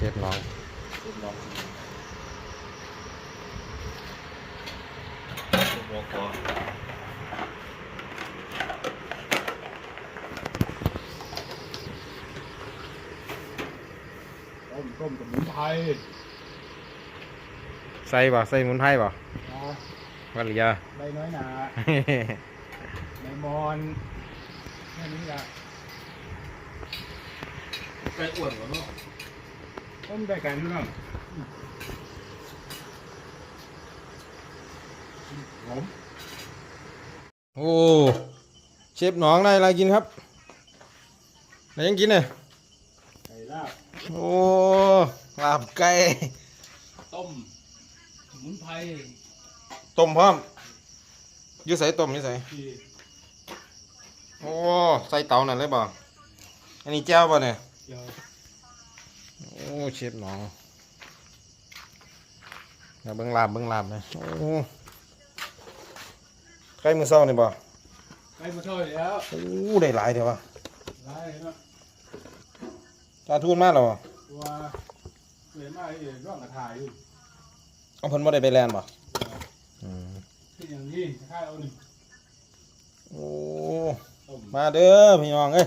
เชฟน้องลูกน้องลูกหัวคอต้มต้มสมุนไพรใส่บ่ใส่หมุนไพรบ่นะว่าหรือยา ใบน้อยหนาใบมอนแค่นี้ละ ไก่อ้วนกว่าเนาะ ต้มได้กันพี่น้องหอมโอ้เชฟน้องได้อะไรกินครับอะไรยังกินเนี่ยไก่ลาบโอ้ลาบไก่ต้มสมุนไพรต้มพร้อมอยู่ใส่ต้มอยู่ใส่ที่โอ้ใส่เตานั่นเลยบ่อันนี้แจ้วบ่เนี่ยเจียวโอ้เชฟน้องเดี๋ยวเบิ่งลาบเบิ่งลาบนะโอ้ไก่มือเศร้านี่บ่ไก่มาช่วยแล้วโอ้ได้หลายเดี๋ยววะได้เนาะจาทูนมาแล้วบ่ตัวเวยมากเลยร่องกระถายอยู่เอาเพิ่นบ่ได้ไปแลนด์บ่อืมที่อย่างนี้ข้าวเอาหนึ่งโอ้ต้มมาเด้อพี่น้องเอ้ย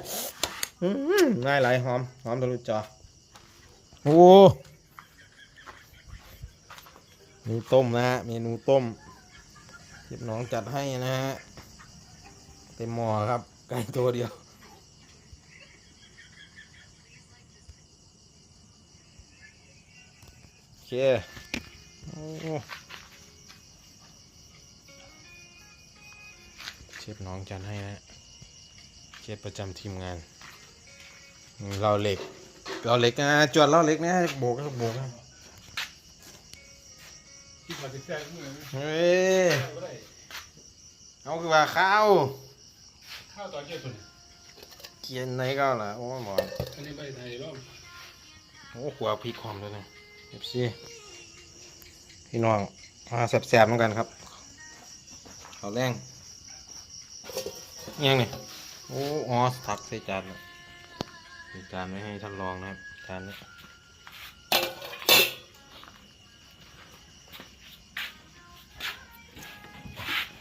อืมง่ายหลายหอมหอมทะลุจอ โอ้มีต้มนะฮะ เมนูต้มเก็บน้องจัดให้นะฮะ เต็มหม้อครับไก่ตัวเดียวโอเคโอ้เชฟน้องจัดให้นะ เชฟประจำทีมงาน เราเหล็ก เราเหล็กนะจวดเราเหล็กนะโบกครับโบกครับที่พอจะแซ่บเมื่อไหร่เฮ้ยก็ได้เอาคือว่าข้าวข้าวต่อเจ็ดคนเกียนไหนก็ล่ะโอ้หมออันนี้ใบไทยร่อมโอ้ขัวพริกความด้วยนะเอฟซีพี่น้องมาแสบๆเหมือนกันครับเขาวแรงยังนี่โอ้อ๋อถักใส่จานเลย ใส่จานไว้ให้ท่านลองนะครับจานนี้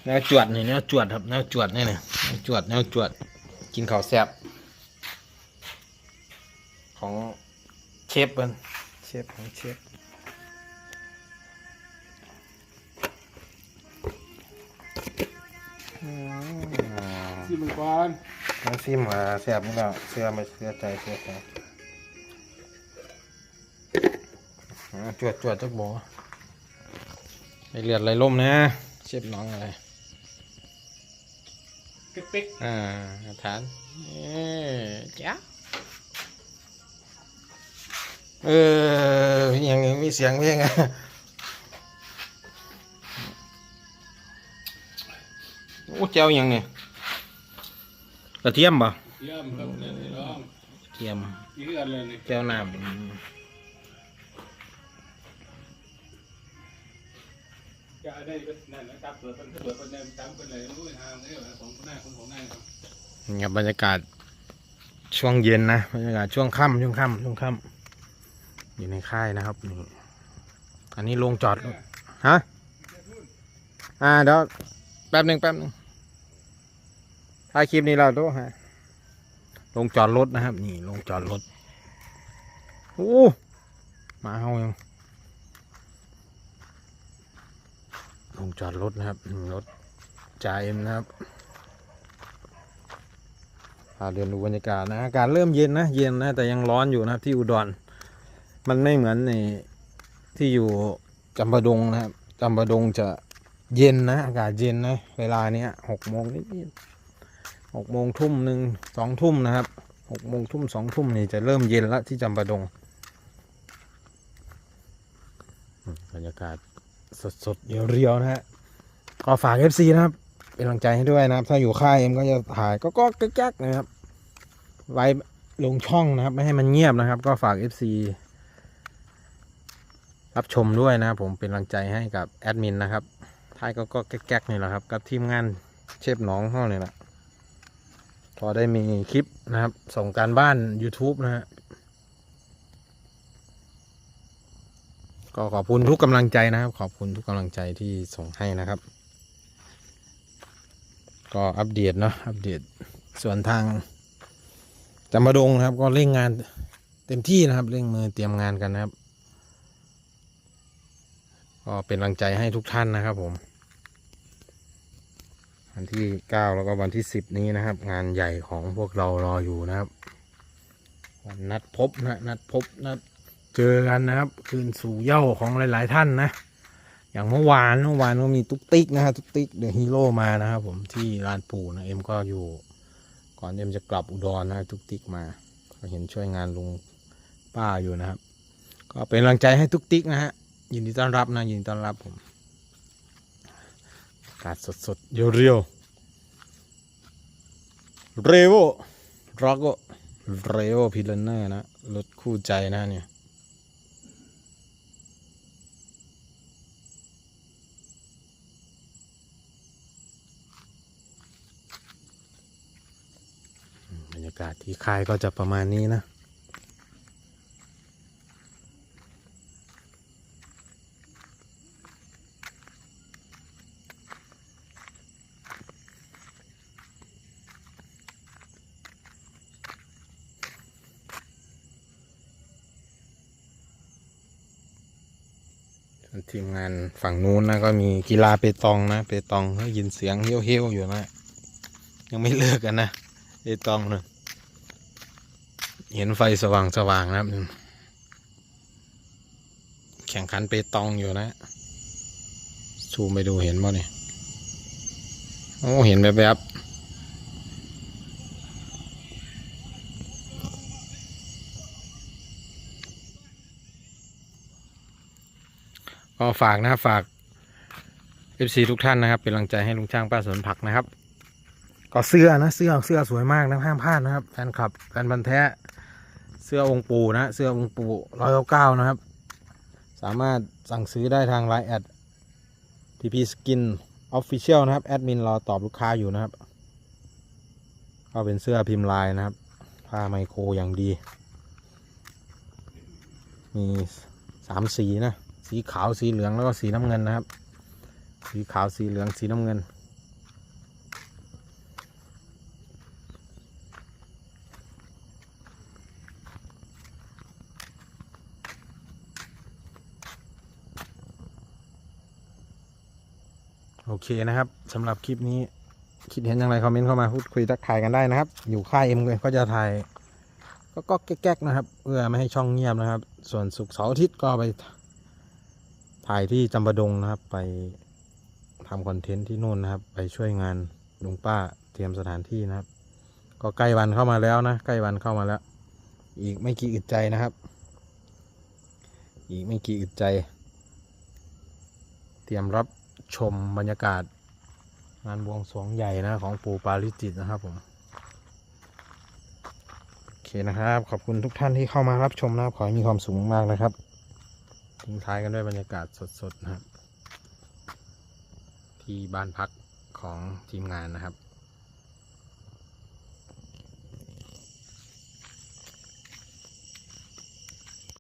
แนวจวดนี่แนวจวดครับแนวจวดนี่นี่แนวจวดแนวจวด กินข้าวแซ่บของเชฟเปิ้นเชฟของเชฟอืมที่มังกรน้ำซิมหาแซ่บนี่แล้วเสื้อไม่เสื้อใจเสื้อใจอ่าจวดจวดจักโบไอเลือดไหลล่มนะเชฟน้องอะไรเป๊กอ่าฐานเอ้จ้าเออยังมีเสียงเพลงอะโอ้เจ้ายังเนี่ย กระเทียมป่ะๆเยี่ยมครับเนี่ยร่องกระเทียมนี่คืออะไรเนี่ยแก้วน้จะได้ก็นั่นนะครับเปิดเป็นเปิดเป็นแนวจำเป็นอะไรรู้ทางนี่ของคนหน้าคนของหน้าครับำนี่ครับบรรยากาศช่วงเย็นนะบรรยากาศช่วงค่ำช่วงค่ำช่วงค่ำอยู่ในค่ายนะครับนี่อันนี้โรงจอดรถฮะอ่าเดี๋ยวแป๊บหนึ่งแป๊บหนึ่ง ถ่ายคลิปนี้เราดูฮะลงจอดรถนะครับ นี่ลงจอดรถโอ้มาเฮายังลงจอดรถนะครับรถจ่าเอ็มนะครับพาเดินดูบรรยากาศนะอากาศเริ่มเย็นนะ เย็นนะ แต่ยังร้อนอยู่นะครับที่อุดร มันไม่เหมือนในที่อยู่จำปาดงนะครับจำปาดงจะเย็นนะ อากาศเย็นนะ เวลาเนี้ยหกโมงนิดๆ หกโมงทุ่มหนึ่งสองทุ่มนะครับหกโมงทุ่มสองทุ่มนี่จะเริ่มเย็นละที่จำปาดงบรรยากาศสดๆเรียวๆนะฮะก็ฝาก FC นะครับ เป็นกำลังใจให้ด้วยนะครับ ถ้าอยู่ค่ายเอ็มก็จะถ่ายก็ก็แก๊กๆนะครับ ไว้ลงช่องนะครับ ไม่ให้มันเงียบนะครับ ก็ฝาก FC รับชมด้วยนะครับผมเป็นกำลังใจให้กับแอดมินนะครับท้ายก็ก็แก๊กๆนี่แหละครับ กับทีมงานเชฟน้องเขาเนี่ยแหละ พอได้มีคลิปนะครับ ส่งการบ้าน YouTube นะฮะก็ขอบคุณทุกกำลังใจนะครับ ขอบคุณทุกกำลังใจที่ส่งให้นะครับ ก็อัปเดตเนาะอัปเดตส่วนทางจำปาดงนะครับ ก็เร่งงานเต็มที่นะครับ เร่งมือเตรียมงานกันนะครับ ก็เป็นกำลังใจให้ทุกท่านนะครับผม วันที่เก้าแล้วก็วันที่สิบนี้นะครับ งานใหญ่ของพวกเรารออยู่นะครับ วันนัดพบนะนัดพบนัดเจอกันนะครับ คืนสู่เย้าของหลาย ๆ ท่านนะ อย่างเมื่อวานเมื่อวานก็มีตุ๊กติ๊กนะฮะตุ๊กติ๊กเดอะฮีโร่มานะครับผมที่ลานปู่นะเอ็มก็อยู่ ก่อนเอ็มจะกลับอุดรนะตุ๊กติ๊กมาก็เห็นช่วยงานลุงป้าอยู่นะครับ ก็เป็นกำลังใจให้ตุ๊กติ๊กนะฮะยินดีต้อนรับนะยินดีต้อนรับผม กาศสดๆ เรียวๆ เรโวร็อกโกเรโวพิลเนอร์นะ รถคู่ใจนะเนี่ยบรรยากาศที่ค่ายก็จะประมาณนี้นะ ส่วน ทีมงานฝั่งนู้นนะก็มีกีฬาเปตองนะเปตองก็ยินเสียงเฮี้ยวๆอยู่นะ ยังไม่เลิกกันนะเปตองนะเห็นไฟสว่างสว่างนะครับแข่งขันเปตองอยู่นะซูมไปดูเห็นบ่เนี่ยโอ้เห็นแบบแบบๆ ก็ฝากนะครับฝาก FC ทุกท่านนะครับเป็นกำลังใจให้ลุงช่างป้าสวนผักนะครับ ก็เสื้อนะเสื้อเสื้อสวยมากนะห้ามพลาดนะครับแฟนคลับแฟนบันธ์แท้ เสื้อองค์ปู่นะเสื้อองค์ปู่ร้อยเก้านะครับ สามารถสั่งซื้อได้ทางไลน์แอด TP Skin Official นะครับแอดมินรอตอบลูกค้าอยู่นะครับ ก็เป็นเสื้อพิมพ์ลายนะครับ ผ้าไมโครอย่างดี มีสามสีนะ สีขาวสีเหลืองแล้วก็สีน้ำเงินนะครับ สีขาวสีเหลืองสีน้ำเงิน โอเคนะครับสำหรับคลิปนี้คิดเห็นอย่างไรคอมเมนต์เข้ามาพูดคุยทักทายกันได้นะครับ อยู่ค่ายเอ็มเลยก็จะถ่ายก็แก๊กๆนะครับเพื่อไม่ให้ช่องเงียบนะครับ ส่วนศุกร์เสาร์อาทิตย์ก็ไป ถ่ายที่จำปาดงนะครับ ไปทำคอนเทนต์ที่นู่นนะครับ ไปช่วยงานลุงป้าเตรียมสถานที่นะครับ ก็ใกล้วันเข้ามาแล้วนะใกล้วันเข้ามาแล้ว อีกไม่กี่อึดใจนะครับ อีกไม่กี่อึดใจ เตรียมรับชมบรรยากาศ งานบวงสรวงใหญ่นะของปู่ปาริจิตนะครับผมโอเคนะครับ ขอบคุณทุกท่านที่เข้ามารับชมนะครับ ขอให้มีความสุขมากนะครับ ทิ้งท้ายกันด้วยบรรยากาศสดๆนะครับ ที่บ้านพักของทีมงานนะครับ